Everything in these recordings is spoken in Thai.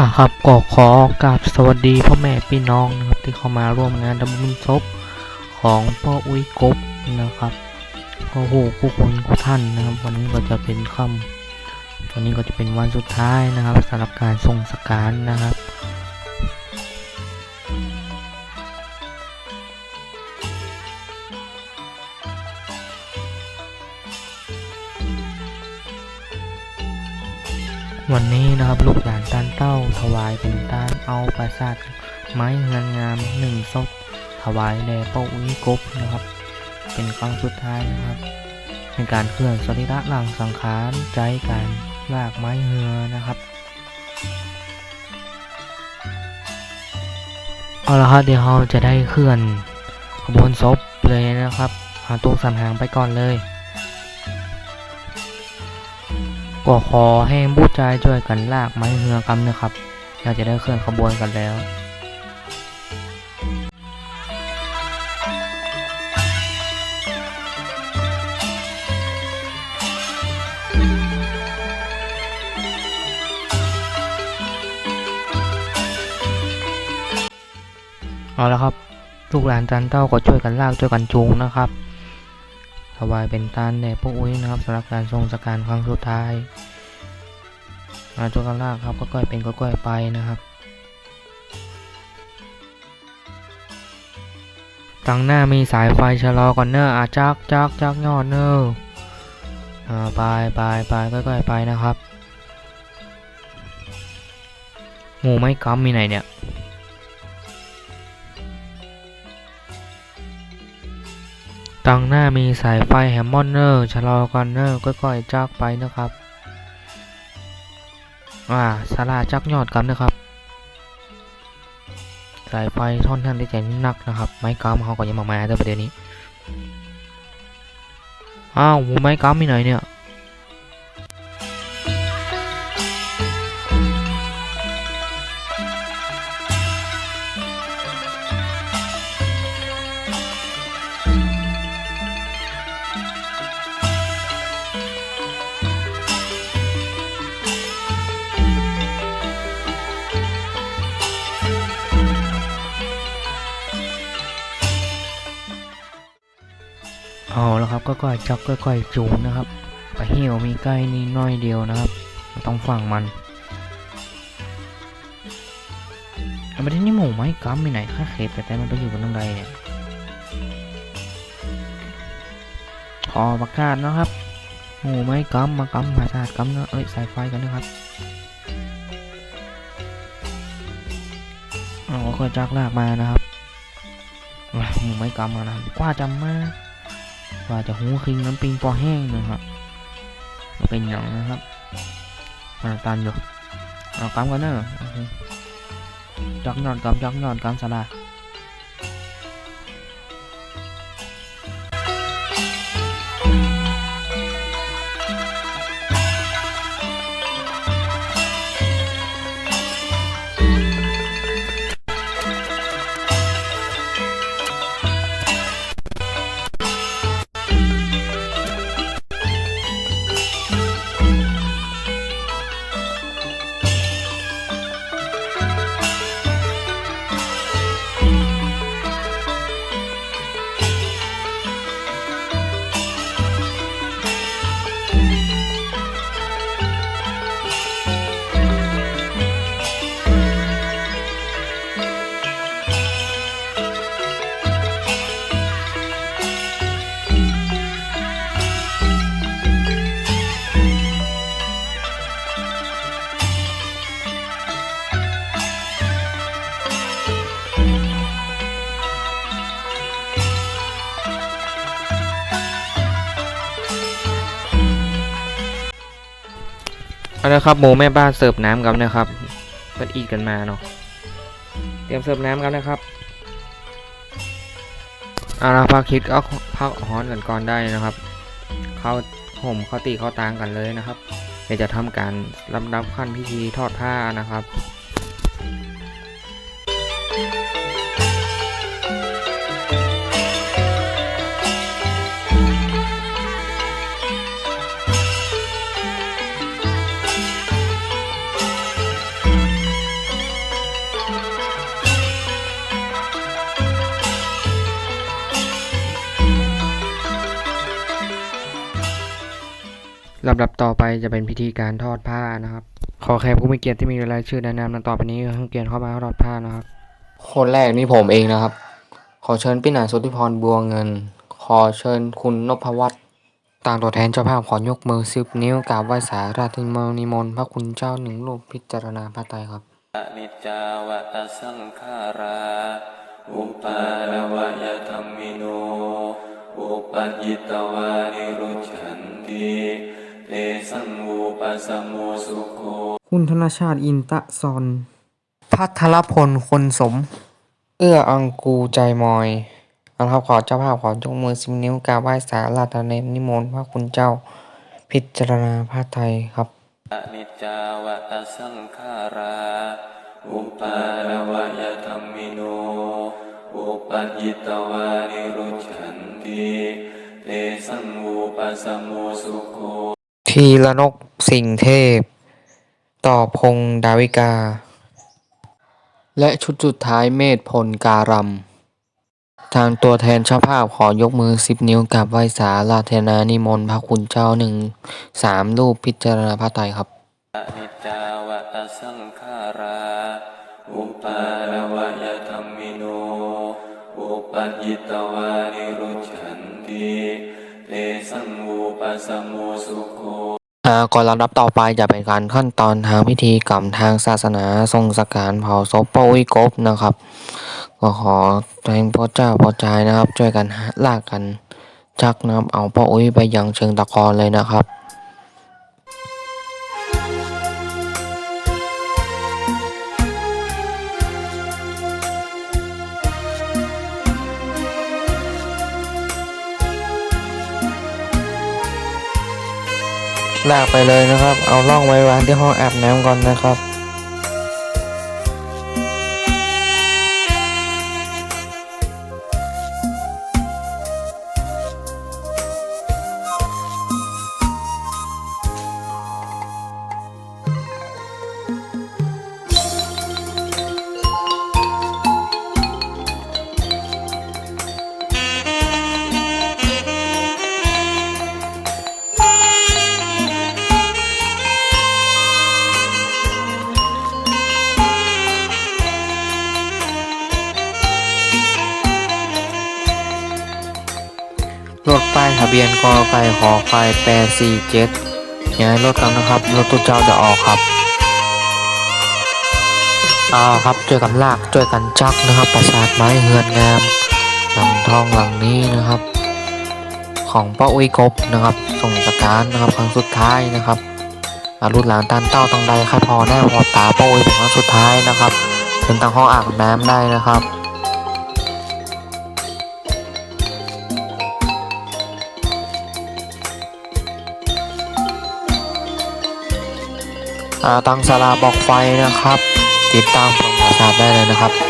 อะครับก็ขอกราบสวัสดีพ่อแม่พี่น้องนะครับที่เข้ามาร่วมงานดำบุญศพของพ่ออุ้ยกบนะครับโอ้โหผู้คนทุกท่านนะครับ วันนี้ก็จะเป็นค่ำวันนี้ก็จะเป็นวันสุดท้ายนะครับสำหรับการส่งสการนะครับ วายเป็นตานเอาปราสาทไม้งานงามหนึ่งศพถวายแด่ป้าอุ้ยกบนะครับ เป็นครั้งสุดท้ายนะครับในการเคลื่อนสรีระหลังสังขารใจการลากไม้เหือนะครับเอาละครับเดี๋ยวเราจะได้เคลื่อนขบวนศพเลยนะครับหาตัวสามหางไปก่อนเลยก็ขอให้บูชายช่วยกันลากไม้เหือกำนะครับ เราจะได้เคลื่อนขบวนกันแล้วเอาละครับ ลูกหลานจันเต้าก็ช่วยกันลากช่วยกันจูงนะครับถวายเป็นตานแด่พวกอุ้ยนะครับสำหรับการทรงสการครั้งสุดท้าย มาช่วยกันลากครับก็ก้อยเป็นก็ก้อยไปนะครับตั้งหน้ามีสายไฟชะลอก่อนเนอะอาจักจักจักยอดเนอะอ่าไปไปไปก้อยๆไปนะครับหมูไม่กัมมีไหนเนี่ยตังหน้ามีสายไฟแฮมมอนเนอร์ชะลอกันเนอร์ค่อยๆจากไปนะครับ อ่าสาราจักยอดกันนะครับ สายไฟท่อนท่านที่จนักนะครับ ไม้กำเขาก็ยังมาแม้แต่ประเดี๋ยวนี้ อ้าวหมูไม้กำมีไหนเนี่ย เอาแล้วครับก็ก้อยจับก็ก้อยจูงนะครับไปเหี่ยวมีใกล้นี่น้อยเดียวนะครับ ต้องฟังมันเอามาที่นี่หมูไม้กำมีไหนค่าเขตแต่แต่มันไปอยู่บนตรงใดเนี่ยขอประกาศนะครับหมูไม้กำมมากำมมาสาดกำเนะเอ้ยสายไฟกันนะครับเอาก็ค่อยจักลากมานะครับหมูไม้กำมานะครับกว่าจำมา ว่าจะหูคิงน้ำปิงปอแห้งนะครับเป็นอย่างนะครับมาตันอยู่เอากำกันเนอะจักนอนกำจักนอนกำสลา นะครับหมูแม่บ้านเสิร์ฟน้ำกันนะครับเปิดอีกกันมาเนาะเตรียมเสิร์ฟน้ำกันนะครับเอาละพักคิดเอาพักฮ้อนกันก่อนได้นะครับเข้าห่มเข้าตีเข้าตางกันเลยนะครับ เดี๋ยวจะทำการลำดับขั้นพิธีทอดผ้านะครับ ลำดับต่อไปจะเป็นพิธีการทอดผ้านะครับ ขอแขกผู้มีเกียรติที่มีรายชื่อแนะนำดังต่อไปนี้ให้เกียรติเข้ามาทอดผ้านะครับ คนแรกนี่ผมเองนะครับ ขอเชิญพี่หนาสุทธิพรบัวเงิน ขอเชิญคุณนพวัฒน์ต่างตัวแทนเจ้าภาพขอยกมือสิบนิ้วกราบไหว้สาราธิมนิมนต์พระคุณเจ้าหนึ่งรูปพิจารณาพระไตรครับอนิจจาวะอสังขาราอุปาณวายธรรมิโนอุปัญญิตวานิรุจฉันติ เตสังอุปสมโมสุโคคุณธนชาติอินตะซอน พัทรพลคนสม เอื้ออังกูใจมอยนะครับขอเจ้าภาพขอยกมือสิบนิ้วกราบไหว้สาราตเนมนิมนต์พระคุณเจ้า พิจารณาพระไตรครับอนิจจาวะอสังขารา อุปาณวายธรรมิโน อุปัญญิตวานิรุจฉันติเตสังอุปสมโมสุโค ทีละนกสิงเทพ ต่อพงดาวิกา และชุดสุดท้ายเมธพลการำทางตัวแทนเจ้าภาพขอยกมือสิบนิ้วกับไหว้สาราธนานิมนต์พระคุณเจ้าหนึ่งสามรูปพิจารณาพระไตรครับอนิจจาวะสังขาราอุปาณวยธรรมิโนอุปัิตวานิรุจฉันติเตสังอุปสมโมสุโคอ่า ก่อนลำดับต่อไปจะเป็นการขั้นตอนทางพิธีกรรมทางศาสนาทรงสการเผาศพป้าอุ้ยกบนะครับ ก็ขอแทงพระเจ้าพระจายนะครับ ช่วยกันลากกันชักนำเอาป้าอุ้ยไปยังเชิงตะกอนเลยนะครับ ลากไปเลยนะครับ เอาล่องไว้วางที่ห้องอาบน้ำก่อนนะครับ เบียนกอไก่ขอไข่แปดสี่เจ็ดย้ายรถกันนะครับ รถตู้เจ้าจะออกครับเอาครับช่วยกันลากช่วยกันจักนะครับ ประสาทไม้เฮือนงามหลังทองหลังนี้นะครับ ของป้าอุ้ยกบนะครับ ส่งสการนะครับครั้งสุดท้ายนะครับอารุ่นหลานตันเต้าตังใดใครพอแน่พอตาป้าอุ้ยเป็นครั้งสุดท้ายนะครับเป็นตังห้องอาบน้ำได้นะครับ ตังสาราบอกไฟนะครับ ติดตามฟังภาษาทได้เลยนะครับ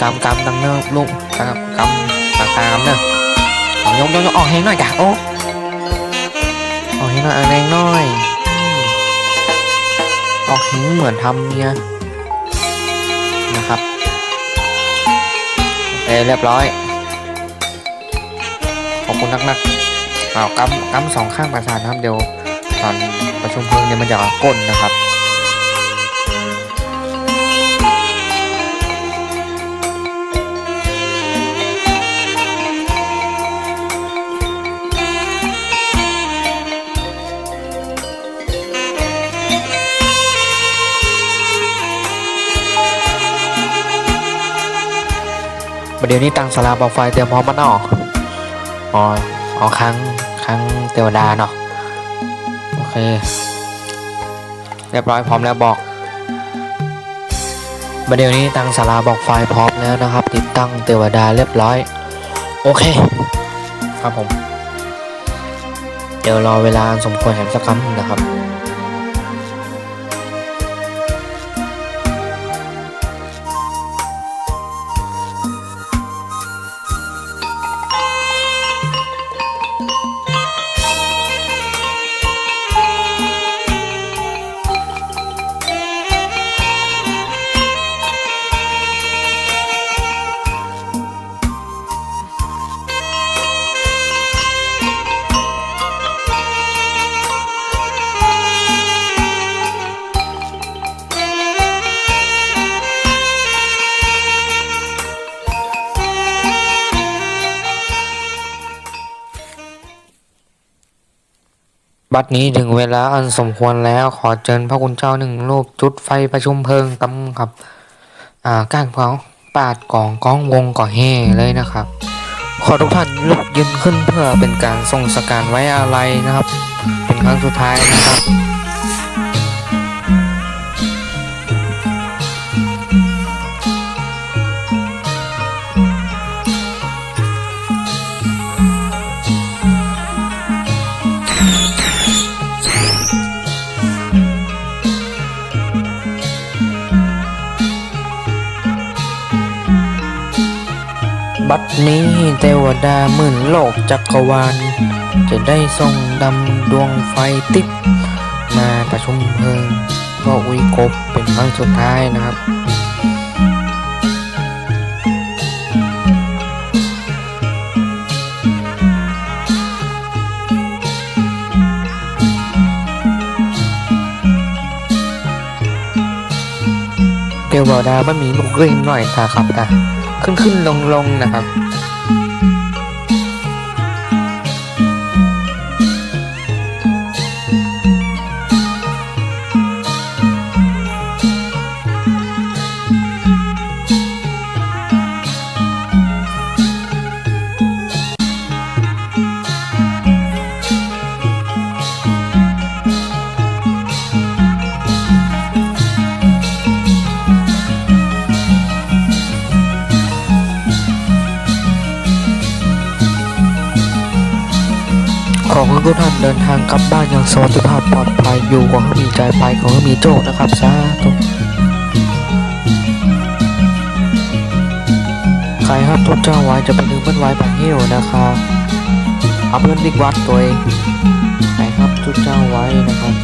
กำกำดังเนอลูกกำกำปากกากำเนอะเอายกยกยกออกแหงหน่อยกะโอ้ออกแหงหน่อยแรงหน่อยอออกแหงเหมือนทำเนี่ยนะครับโอเคเรียบร้อยขอบคุณนักๆเอากำกำสองข้างประสานนะครับเดี๋ยวตอนประชุมเพลิงเนี่ยมันจะก้นนะครับ ประเดี๋ยวนี้ตังสลาบอกไฟเตรียมพร้อมมาเนาะอ๋ออ๋อครั้งครั้งเทวดาเนาะโอเค เรียบร้อยพร้อมแล้วบอกประเดี๋ยวนี้ตังสลาบอกไฟพร้อมแล้วนะครับ ติดตั้งเทวดาเรียบร้อย โอเค ครับผม เดี๋ยวรอเวลาสมควรแหมสักครั้งนะครับ บัดนี้ถึงเวลาอันสมควรแล้วขอเชิญพระคุณเจ้าหนึ่งรูปจุดไฟประชุมเพลิงตำครับอ่าก้านเผาปาดกองก้องวงก่อแห่เลยนะครับ ขอทุกท่านลุกยืนขึ้นเพื่อเป็นการส่งสการไว้อาลัยนะครับ เป็นครั้งสุดท้ายนะครับ บัดนี้เทวดาหมื่นโลกจักรวาล จะได้ส่งดำดวงไฟติดมาประชุมเพลิงเพื่ออุยกบเป็นครั้งสุดท้ายนะครับเทวดาไม่มีลูกเร่งหน่อยค่ะครับนะ ขึ้นขึ้นลงลงนะครับ ขอให้ทุกท่านเดินทางกลับบ้านอย่างสวัสดิภาพปลอดภัยอยู่ขอให้มีใจไปขอให้มีโชคนะครับสาธุใครครับทุกเจ้าไว้จะไปดึงเพื่อนไว้ปากเหี้ยวนะครับเอาเพื่อนดิกวัดตัวเองใครครับทุกเจ้าไว้นะครับ